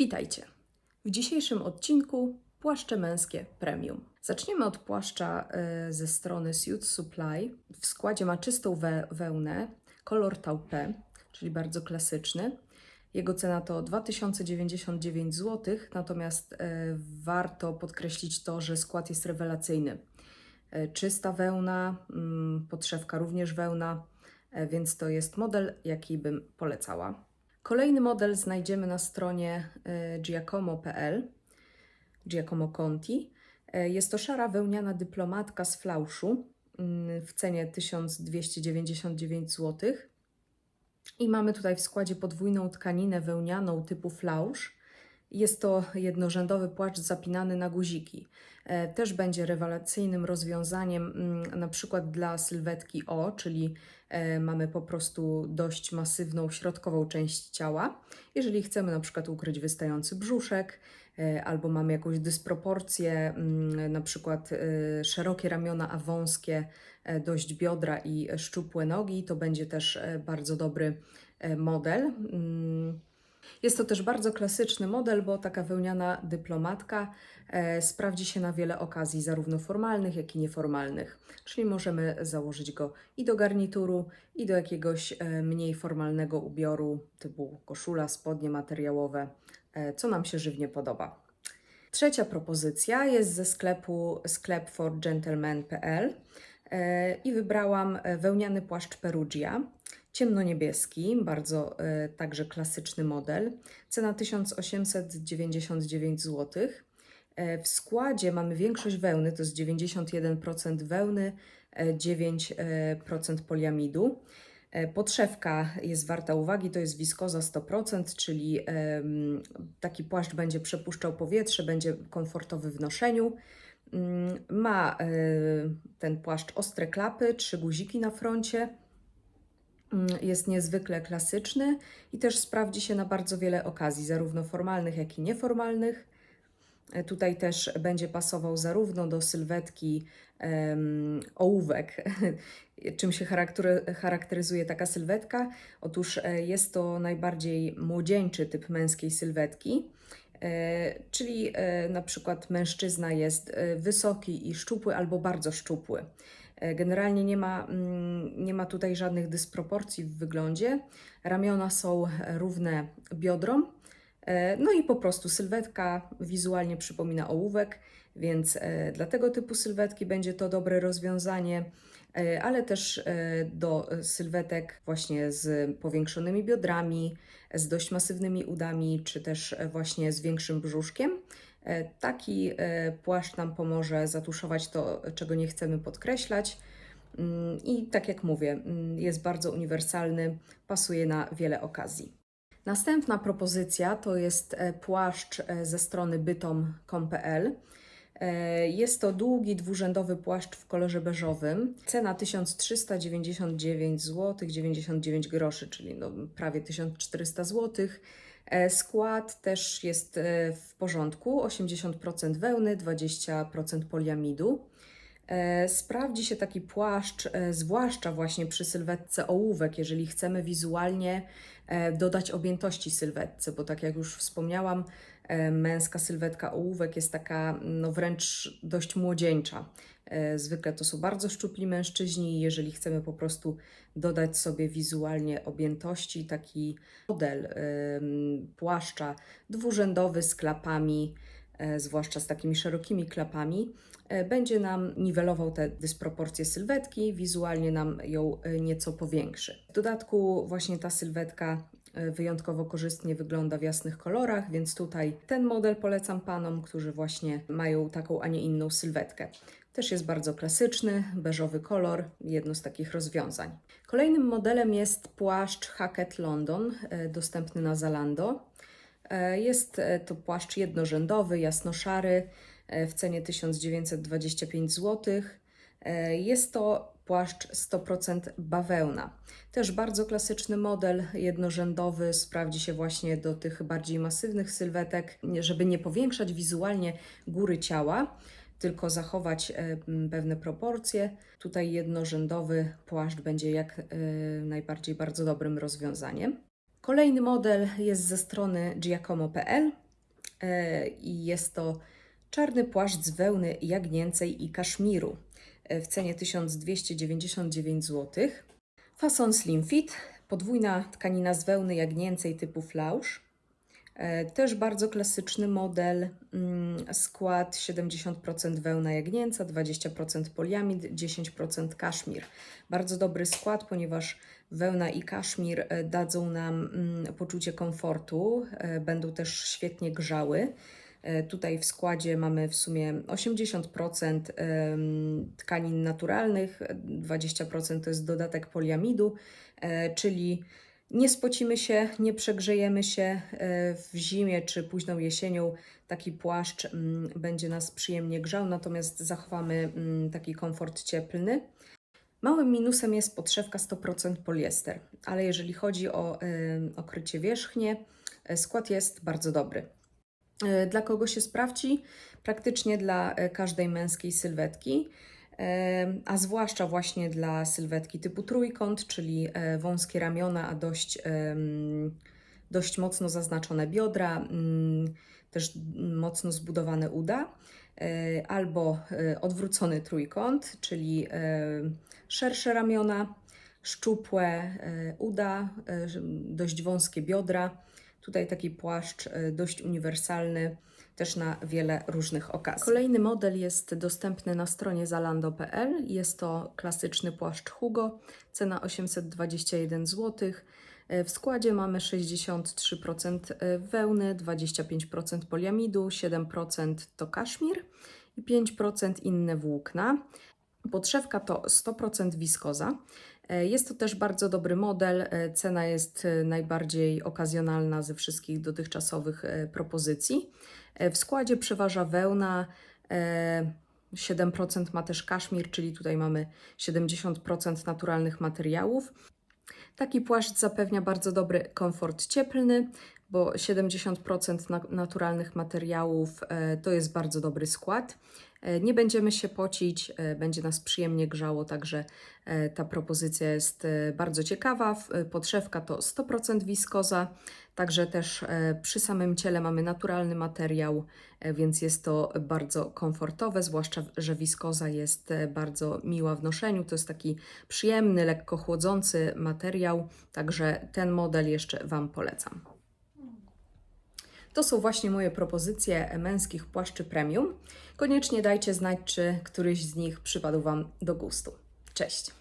Witajcie. W dzisiejszym odcinku płaszcze męskie premium. Zaczniemy od płaszcza e, ze strony Suit Supply. W składzie ma czystą we wełnę, kolor taupe, czyli bardzo klasyczny. Jego cena to 2099 zł, natomiast e, warto podkreślić to, że skład jest rewelacyjny. E, Czysta wełna, mm, podszewka również wełna, więc to jest model, jaki bym polecała. Kolejny model znajdziemy na stronie e, giacomo.pl, Giacomo Conti. E, Jest to szara wełniana dyplomatka z flauszu mm, w cenie 1299 zł. I mamy tutaj w składzie podwójną tkaninę wełnianą typu flausz. Jest to jednorzędowy płaszcz zapinany na guziki. E, Też będzie rewelacyjnym rozwiązaniem mm, na przykład dla sylwetki O, czyli e, mamy po prostu dość masywną środkową część ciała. Jeżeli chcemy na przykład ukryć wystający brzuszek, e, albo mamy jakąś dysproporcję, mm, na przykład szerokie ramiona, a wąskie dość biodra i szczupłe nogi, to będzie też bardzo dobry model. Jest to też bardzo klasyczny model, bo taka wełniana dyplomatka e, sprawdzi się na wiele okazji, zarówno formalnych, jak i nieformalnych. Czyli możemy założyć go i do garnituru, i do jakiegoś e, mniej formalnego ubioru, typu koszula, spodnie materiałowe, e, co nam się żywnie podoba. Trzecia propozycja jest ze sklepu e, i wybrałam e, wełniany płaszcz Perugia, ciemnoniebieski, bardzo e, także klasyczny model. Cena 1899 zł. E, W składzie mamy większość wełny, to jest 91% wełny, e, 9% poliamidu. E, Podszewka jest warta uwagi, to jest wiskoza 100%, czyli taki płaszcz będzie przepuszczał powietrze, będzie komfortowy w noszeniu. Mm, Ma e, ten płaszcz ostre klapy, trzy guziki na froncie. Mm, Jest niezwykle klasyczny i też sprawdzi się na bardzo wiele okazji, zarówno formalnych, jak i nieformalnych. E, Tutaj też będzie pasował zarówno do sylwetki em, ołówek. Czym się charaktery- charakteryzuje taka sylwetka? Otóż e, jest to najbardziej młodzieńczy typ męskiej sylwetki. E, Czyli e, na przykład mężczyzna jest e, wysoki i szczupły albo bardzo szczupły. Generalnie nie ma, mm, nie ma tutaj żadnych dysproporcji w wyglądzie. Ramiona są równe biodrom. No i po prostu sylwetka wizualnie przypomina ołówek, więc e, dla tego typu sylwetki będzie to dobre rozwiązanie, e, ale też e, do sylwetek właśnie z powiększonymi biodrami, z dość masywnymi udami, czy też właśnie z większym brzuszkiem. Taki płaszcz nam pomoże zatuszować to, czego nie chcemy podkreślać. Mm, I tak jak mówię, mm, jest bardzo uniwersalny, pasuje na wiele okazji. Następna propozycja to jest płaszcz ze strony bytom.com.pl. E, Jest to długi, dwurzędowy płaszcz w kolorze beżowym. Cena 1399 zł 99 groszy, czyli no prawie 1400 zł. E, Skład też jest e, w porządku: 80% wełny, 20% poliamidu. Sprawdzi się taki płaszcz, zwłaszcza właśnie przy sylwetce ołówek, jeżeli chcemy wizualnie dodać objętości sylwetce, bo tak jak już wspomniałam, męska sylwetka ołówek jest taka no wręcz dość młodzieńcza. E, Zwykle to są bardzo szczupli mężczyźni jeżeli chcemy po prostu dodać sobie wizualnie objętości, taki model em, płaszcza dwurzędowy z klapami, e, zwłaszcza z takimi szerokimi klapami, e, będzie nam niwelował te dysproporcje sylwetki, wizualnie nam ją e, nieco powiększy. W dodatku właśnie ta sylwetka e, wyjątkowo korzystnie wygląda w jasnych kolorach, więc tutaj ten model polecam panom, którzy właśnie mają taką, a nie inną sylwetkę. Też jest bardzo klasyczny, beżowy kolor, jedno z takich rozwiązań. Kolejnym modelem jest płaszcz Hackett London, e, dostępny na Zalando. E, Jest e, to płaszcz jednorzędowy, jasnoszary, e, w cenie 1925 zł. E, Jest to płaszcz 100% bawełna. Też bardzo klasyczny model, jednorzędowy, sprawdzi się właśnie do tych bardziej masywnych sylwetek, żeby nie powiększać wizualnie góry ciała, tylko zachować e, pewne proporcje. Tutaj jednorzędowy płaszcz będzie jak e, najbardziej bardzo dobrym rozwiązaniem. Kolejny model jest ze strony giacomo.pl. e, i jest to czarny płaszcz z wełny jagnięcej i kaszmiru w cenie 1299 zł. Fason Slim Fit, podwójna tkanina z wełny jagnięcej typu flausz. E, Też bardzo klasyczny model, mm, skład 70% wełna jagnięca, 20% poliamid, 10% kaszmir. Bardzo dobry skład, ponieważ wełna i kaszmir e, dadzą nam mm, poczucie komfortu, e, będą też świetnie grzały. E, Tutaj w składzie mamy w sumie 80% em, tkanin naturalnych, e, 20% to jest dodatek poliamidu, e, czyli nie spocimy się, nie przegrzejemy się e, w zimie czy późną jesienią. Taki płaszcz mm, będzie nas przyjemnie grzał, natomiast zachowamy mm, taki komfort cieplny. Małym minusem jest podszewka 100% poliester, ale jeżeli chodzi o okrycie wierzchnie, skład jest bardzo dobry. E, Dla kogo się sprawdzi? Praktycznie dla e, każdej męskiej sylwetki, e, a zwłaszcza właśnie dla sylwetki typu trójkąt, czyli wąskie ramiona, a dość, dość mocno zaznaczone biodra, mm, też mocno zbudowane uda, albo odwrócony trójkąt, czyli szersze ramiona, szczupłe uda, dość wąskie biodra. Tutaj taki płaszcz e, dość uniwersalny, też na wiele różnych okazji. Kolejny model jest dostępny na stronie zalando.pl. Jest to klasyczny płaszcz Hugo, cena 821 zł. E, W składzie mamy 63% wełny, 25% poliamidu, 7% to kaszmir i 5% inne włókna. Podszewka to 100% wiskoza. E, Jest to też bardzo dobry model. E, Cena jest e, najbardziej okazjonalna ze wszystkich dotychczasowych propozycji. W składzie przeważa wełna. e, 7% ma też kaszmir, czyli tutaj mamy 70% naturalnych materiałów. Taki płaszcz zapewnia bardzo dobry komfort cieplny, bo 70% na- naturalnych materiałów e, to jest bardzo dobry skład. E, Nie będziemy się pocić, e, będzie nas przyjemnie grzało, także ta propozycja jest bardzo ciekawa. Podszewka to 100% wiskoza, także też przy samym ciele mamy naturalny materiał, więc jest to bardzo komfortowe, zwłaszcza, że wiskoza jest bardzo miła w noszeniu. To jest taki przyjemny, lekko chłodzący materiał, także ten model jeszcze Wam polecam. To są właśnie moje propozycje męskich płaszczy premium. Koniecznie dajcie znać, czy któryś z nich przypadł Wam do gustu. Cześć!